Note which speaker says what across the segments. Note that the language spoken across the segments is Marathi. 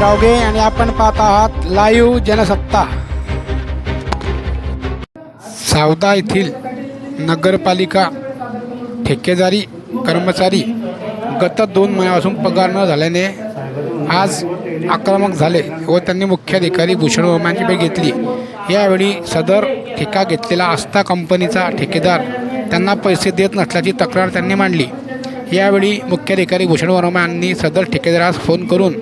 Speaker 1: रावगे आणि आपण पाहत आहात लाईव्ह जनसत्ता. सावदा येथील नगरपालिका ठेकेदारी कर्मचारी गत दोन महिन्यापासून पगार न झाल्याने आज आक्रमक झाले व त्यांनी मुख्याधिकारी भूषण वर्मांची भेट घेतली. यावेळी सदर ठेका घेतलेला आस्था कंपनीचा ठेकेदार त्यांना पैसे देत नसल्याची तक्रार त्यांनी मांडली. यावेळी मुख्याधिकारी भूषण वर्मा यांनी सदर ठेकेदारास फोन करून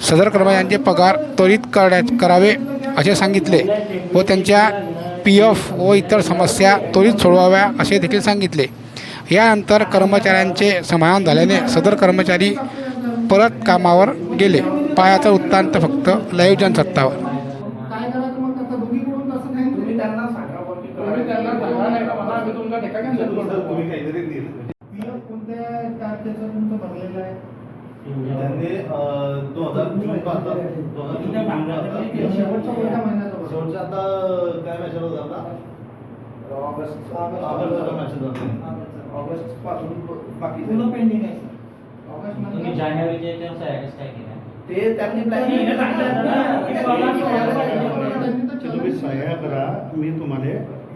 Speaker 1: सदर कर्मचाऱ्यांचे पगार त्वरित करण्यात करावे असे सांगितले व त्यांच्या पी एफ व इतर समस्या त्वरित सोडवाव्या असे देखील सांगितले. यानंतर कर्मचाऱ्यांचे समाधान झाल्याने सदर कर्मचारी परत कामावर गेले. पायाचा उत्तांत फक्त लाईव्ह जनसत्तावर
Speaker 2: काय करायचं मग आता दोघीकडून तसं नाही
Speaker 3: तुम्ही त्यांना सांगा बुवा की
Speaker 2: तुम्ही त्यांना सांगा नाही का मला आम्ही तुमचा ठेका cancel करतो.
Speaker 4: तुम्ही काहीतरी दिलं
Speaker 2: PF कोणत्या तारखेचं तुमचं भरलेलं आहे
Speaker 4: अं, दोन हजार जून पाहता दोन हजार जून
Speaker 2: ते? शेवटच्या
Speaker 4: आता काय मॅसेज होता? आपला
Speaker 3: ऑगस्ट
Speaker 4: होता
Speaker 3: ऑगस्टपासून बाकी
Speaker 2: पूर्ण पेंडिंग आहे ऑगस्ट
Speaker 5: तुम्ही सह्याच काय केलं?
Speaker 3: ते त्यांनी
Speaker 6: तुम्ही सह्या करा मी तुम्हाला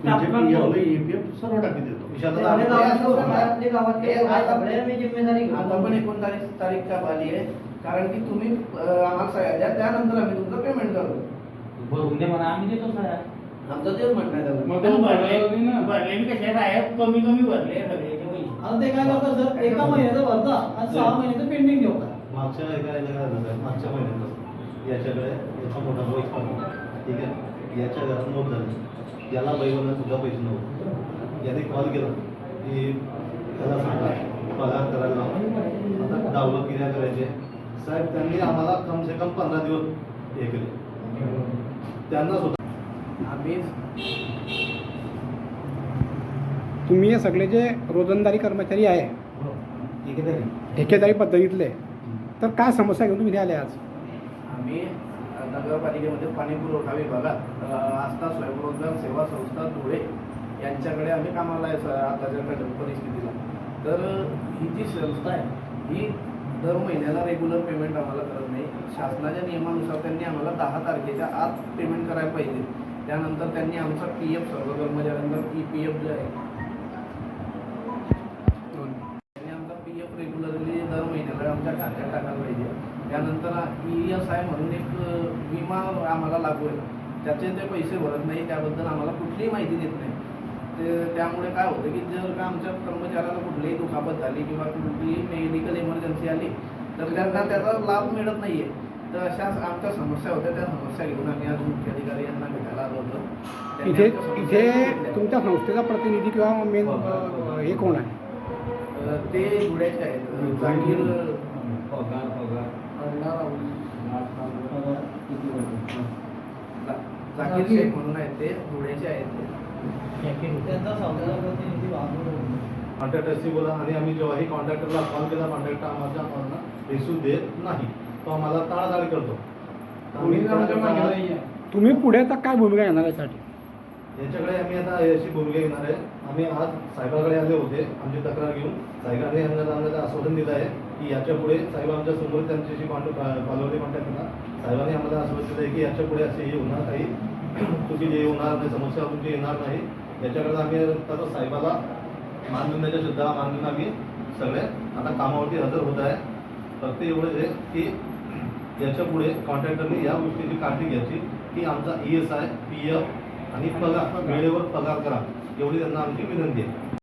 Speaker 6: तुमचे पी एफ ईपीएफ सर्व टाकी देतो.
Speaker 4: विषयाला
Speaker 3: आपल्या गावात
Speaker 7: आपल्या गावात
Speaker 3: हे आता-
Speaker 7: जिम्मेदारी
Speaker 3: पण एकोणतारीख तारीख का आली आहे. कारण की तुम्ही आम्हाला सह्या द्या त्यानंतर आम्ही तुमचं पेमेंट करतो.
Speaker 5: भरून दे म्हणा आम्ही देतो सह्या
Speaker 3: आमचं तेच म्हणणं आहे त्याला.
Speaker 2: मग तो भरले होती ना.
Speaker 8: भरले मी कसे साहेब कमी कमी भरले पैसे.
Speaker 7: आता ते काय करतात सर? एका महिन्याचं भरता आणि सहा महिन्याचं पेंडिंग ठेवता.
Speaker 4: मागच्या काय मागच्या महिन्यात याच्याकडे याचा मोठा ठीक आहे? याच्या घरात नोट झाली. याला बैलांना सुद्धा पैसे नव्हते. याने कॉल केला. की त्याला सांगा पगार करायला. आता डावलं क्रिया करायचे साहेब त्यांनी आम्हाला कम से कम पंधरा दिवस हे केले. त्यांना सुद्धा.
Speaker 3: आम्ही
Speaker 1: तुम्ही हे सगळे जे रोजंदारी कर्मचारी आहे
Speaker 4: ठीक आहे
Speaker 1: ठेकेदारी पद्धतीतले तर काय समस्या घेऊन तुम्ही आले आज?
Speaker 3: आम्ही नगरपालिकेमध्ये पाणी पुरवठा विभागात आस्था स्वयंरोजगार सेवा संस्था धुळे यांच्याकडे आम्ही कामाला आहे आताच्या परिस्थितीला. तर ही जी संस्था आहे ही दर महिन्याला रेग्युलर पेमेंट आम्हाला करत नाही. शासनाच्या नियमानुसार त्यांनी आम्हाला दहा तारखेच्या आत पेमेंट करायला पाहिजे. त्यानंतर त्यांनी आमचा पी एफ सर्व कर्मचाऱ्यांचा ई पी एफ जे आहे महिन्याला आमच्या खात्यात टाकायला पाहिजे त्यानंतर ई एस आय म्हणून एक विमा आम्हाला लागू आहे. त्याचे ते पैसे भरत नाही त्याबद्दल आम्हाला कुठलीही माहिती देत नाही. ते त्यामुळे काय होतं की जर का आमच्या कर्मचाऱ्याला कुठलीही दुखापत झाली किंवा कुठलीही मेडिकल इमर्जन्सी आली तर त्यांना त्याचा लाभ मिळत नाही आहे तर अशा आमच्या समस्या होत्या. त्या समस्या घेऊन आम्ही आज मुख्याधिकारी यांना भेटायला आलो होतो.
Speaker 1: इथे इथे. तुमच्या संस्थेचा प्रतिनिधी किंवा मेन हे कोण आहे?
Speaker 3: ते धुळ्याचे आहेत. जागीर
Speaker 4: पगार पगार.
Speaker 3: शेख म्हणून आहेत ते आहेत ते.
Speaker 7: त्यांचा प्रतिनिधी
Speaker 4: कॉन्ट्रॅक्टरशी बोला आणि आम्ही जेव्हाही कॉन्ट्रॅक्टरला कॉल केला कॉन्ट्रॅक्टर आम्हाला आम्हाला रिसिव्ह देत नाही. तो आम्हाला टाळाटाळ करतो.
Speaker 2: तुम्ही
Speaker 1: पुढे आता काय भूमिका घेणार यासाठी?
Speaker 4: याच्याकडे आम्ही आता अशी भूमिका घेणार आहे. आम्ही आज साहेबाकडे आले होते आमची तक्रार घेऊन. साहेबांनी आम्हाला आम्हाला आश्वासन दिलं आहे की याच्यापुढे साहेब आमच्यासमोर त्यांच्याशी कॉन्टॅक्ट पालवले म्हणतात त्यांना. साहेबांनी आम्हाला आश्वासन दिलं आहे की याच्यापुढे असे हे होणार काही तुझी जे होणार नाही समस्या तुमची येणार नाही. याच्याकडे आम्ही आता साहेबाला मान देण्याच्या सुद्धा मान देऊन आम्ही सगळे आता कामावरती हजर होत आहे. फक्त एवढंच आहे की याच्यापुढे कॉन्ट्रॅक्टरने या गोष्टीची काळजी घ्यायची की आमचा E S I P F आणि पगार वेळेवर पगार करा. एवढी त्यांना आमची विनंती आहे.